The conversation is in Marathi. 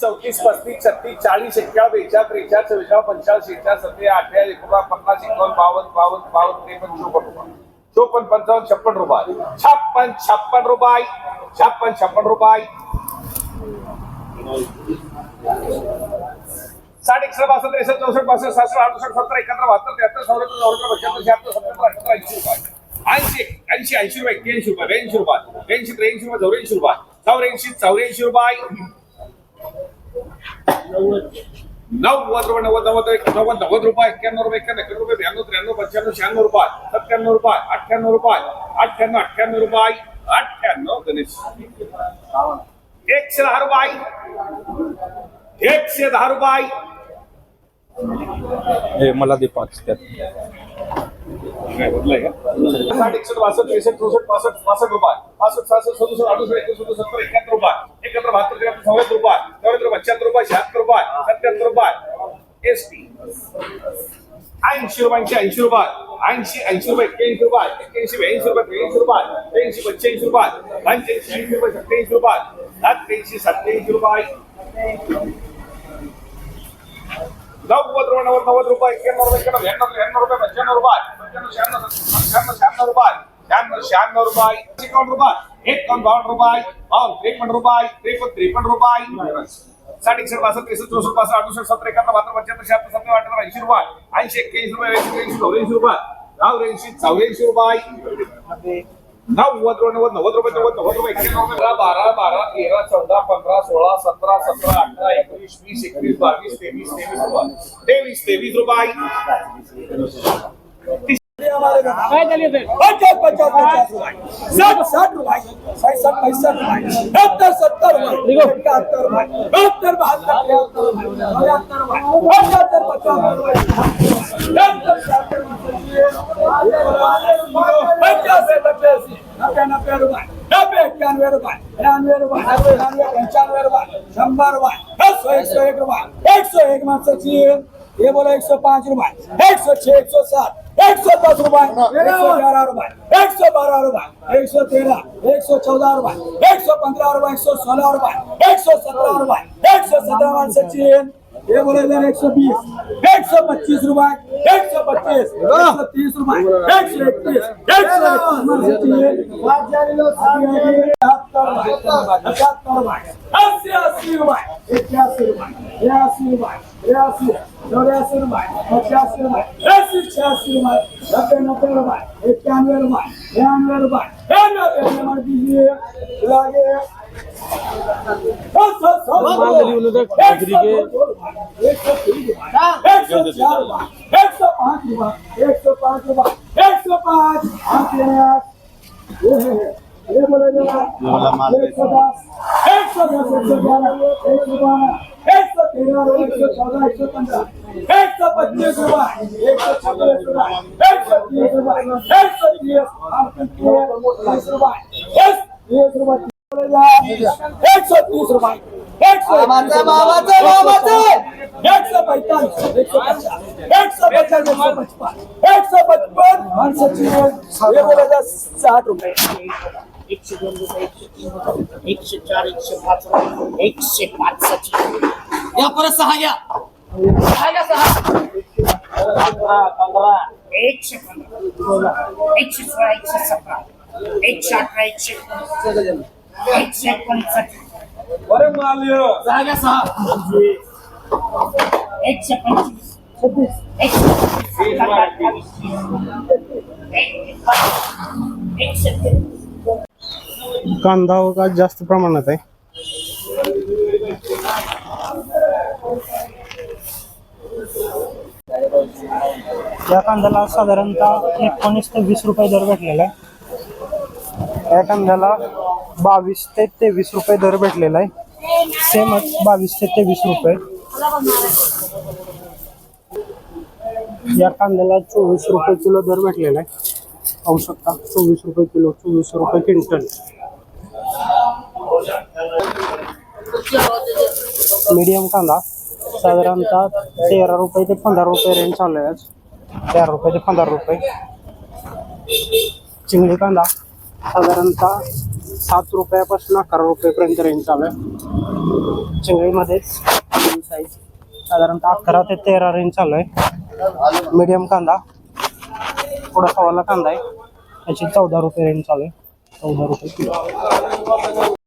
चौतीस पस्तीस छत्तीस चाळीस एक्क्याण्णव बेचाळीस त्रेचाळीस चव्वेचाळीस पंचाळीस शेहेचाळीस सत्तेचाळीस अठ्ठावीस एकोणपन्नास पन्नास एकावन्न बावन्न बावन्न बावन्न त्रेपन्न चोपन्न रुपये. चोपन्न पंचावन्न छप्पन रुपये. छप्पन छप्पन रुपये. छप्पन छप्पन रुपये. साठ एकशे बासष्ट त्रेसष्ट चौसष्ट बासष्ट सहासष्ट अडुसष्ट सत्तर एकाहत्तर बहात्तर त्र्याहत्तर चौऱ्याहत्तर चौऱ्याहत्तर पंच्याहत्तर शहात्तर सत्तर अठ्याहत्तर ऐंशी रुपये. ऐंशी ऐंशी ऐंशी रुपये एक्क्याऐंशी रुपये ब्याऐंशी रुपये. ब्याऐंशी त्र्याऐंशी रुपये चौऱ्याऐंशी रुपये. चौऱ्याऐंशी चौऱ्याऐंशी रुपये. नव्वद रुपये नव्वद नव्वद एक नव्वद नव्वद रुपये एक्क्याण्णव रुपये एक्क्याण्णव रुपये ब्याण्णव त्र्याण्णव पंच्याण्णव शहाण्णव रुपये सत्त्याण्णव रुपये अठ्ठ्याण्णव रुपये अठ्ठ्याण्णव अठ्ठ्याण्णव रुपये अठ्ठ्याण्णव गणेश. एकशे दहा रुपये एकशे दहा रुपये हे मला दे पाच साठ एकसष्ट बासष्ट त्रेसष्ट चौसष्ट पासष्ट पासष्ट रुपये पासष्ट सहासष्ट सदुसष्ट अडुसष्ट एकोणसत्तर सत्तर एकाहत्तर रुपये एकाहत्तर बहात्तर त्र्याहत्तर चौऱ्याहत्तर रुपये चौऱ्याहत्तर पंच्याहत्तर रुपये सत्याहत्तर रुपये. एस टी ऐंशी रुपयांचे ऐंशी रुपये. ऐंशी ऐंशी रुपये एक्क्याऐंशी रुपये. एक्क्याऐंशी ब्याऐंशी रुपये त्र्याऐंशी रुपये. त्र्याऐंशी पंच्याऐंशी रुपये. पंच्याऐंशी ऐंशी रुपये सत्याऐंशी रुपये. सत्याऐंशी सत्याऐंशी रुपये. नव्वद रुपये नव्वद नव्वद रुपये. एक्क्याण्णव रुपये एक्क्याण्णव ब्याण्णव त्र्याण्णव रुपये पंच्याण्णव रुपये. पंच्याण्णव शहाण्णव शहाण्णव शहाण्णव रुपये. शहाण्णव शहाण्णव रुपये. एकावन्न रुपये. एकावन्न बावन्न रुपये. बावन्न त्रेपन्न रुपये. त्रेपन्न त्रेपन्न रुपये. साठ एकसष्ट बासष्ट त्रेसष्ट चौसष्ट पासष्ट अडुसष्ट सत्तर एकाहत्तर बहात्तर पंच्याहत्तर शहात्तर सत्तर अठ्याहत्तर ऐंशी रुपये. ऐंशी एक्क्याऐंशी रुपये ऐंशी चौऱ्याऐंशी रुपये. चौऱ्याऐंशी चौऱ्याऐंशी रुपये. नव्वद रुपये नव्वद नव्वद रुपये नव्वद नव्वद रुपये. बारा बारा तेरा चौदा पंधरा सोळा सतरा सतरा अठरा एकोणीस वीस एकवीस बावीस तेवीस तेवीस रुपये. तेवीस तेवीस रुपये. काय झाली ते पचास पचास पचास रुपये साठ साठ रुपये. साठ पैंसठ रुपये. नब्बे रुपये नब्बे एक्क्यानवे रुपये रुपये नब्बे नब्बे पंचानवे रुपये शंभर रुपये सौ एक सौ एक रुपये एक सौ एक माणसाची ये बोला एक सौ पाँच रुपए एक सौ छह एक सौ सात एक सौ दस रुपए एक सौ ग्यारह रुपए एक सौ बारह रुपए एक सौ तेरह एक सौ चौदह रुपए एक सौ पंद्रह रुपए एक सौ सोलह रुपए एक सौ सत्रह रुपए एक सौ सत्रह सचिन ये बोले इधर एक सौ बीस एक सौ पच्चीस रुपए एक सौ पच्चीस एक सौ तीस रुपए एक सौ इकतीस एक सौ अस्सी अस्सी रुपए इक्यासी रुपए बयासी रुपए बयासी चौरासी पचासी रुपए अस्सी छियासी रुपए नब्बे नब्बे रुपए इक्यानवे रुपए बयानवे रुपए नंबर दीजिए लागे एक सौ चार रुपए एक सौ पाँच रुपए एक सौ पाँच रुपए एक सौ पाँच एक सौ सौ तीस रुपये एक सौ एक सौ तीस एक सौ पचास एक सौ पचास एक सौ पचपन एक सौ पचपन साठ रुपए एकशे दोन रुपये एकशे तीन रुपये एकशे चार एकशे पाच रुपये एकशे पाच या परत सहा घ्या सहा घ्या सहा पंधरा पंधरा एकशे पंधरा एकशे सोळा एकशे सतरा एकशे अठरा एकशे एकशे एकोणीस बरे सहा घ्या सहा एकशे पंचवीस एकशे एकशे कांदा का जास्त प्रमाणात आहे. या कांद्याला साधारणतः एकोणीस ते वीस रुपये दर भेटलेला आहे. या कांद्याला बावीस ते तेवीस रुपये दर भेटलेला आहे. सेमच बावीस ते तेवीस रुपये. या कांद्याला चोवीस रुपये किलो दर भेटलेला आहे. पाहू शकता चोवीस रुपये किलो चोवीस रुपये क्विंटल. मीडियम कांदा. साधारणतः तेरा रुपये ते पंधरा रुपये रेंज चालू आहे आज. तेरा रुपये ते पंधरा रुपये. चिंगडी कांदा. साधारणतः सात रुपयापासून अकरा रुपयेपर्यंत रेंज चालू आहे. चिंगळीमध्येच साईज साधारणतः अकरा ते तेरा रेंज चालू आहे. मीडियम कांदा. थोडा सवाला कांदा आहे. त्याची चौदा रुपये रेंज चालू आहे. चौदा रुपये किलो.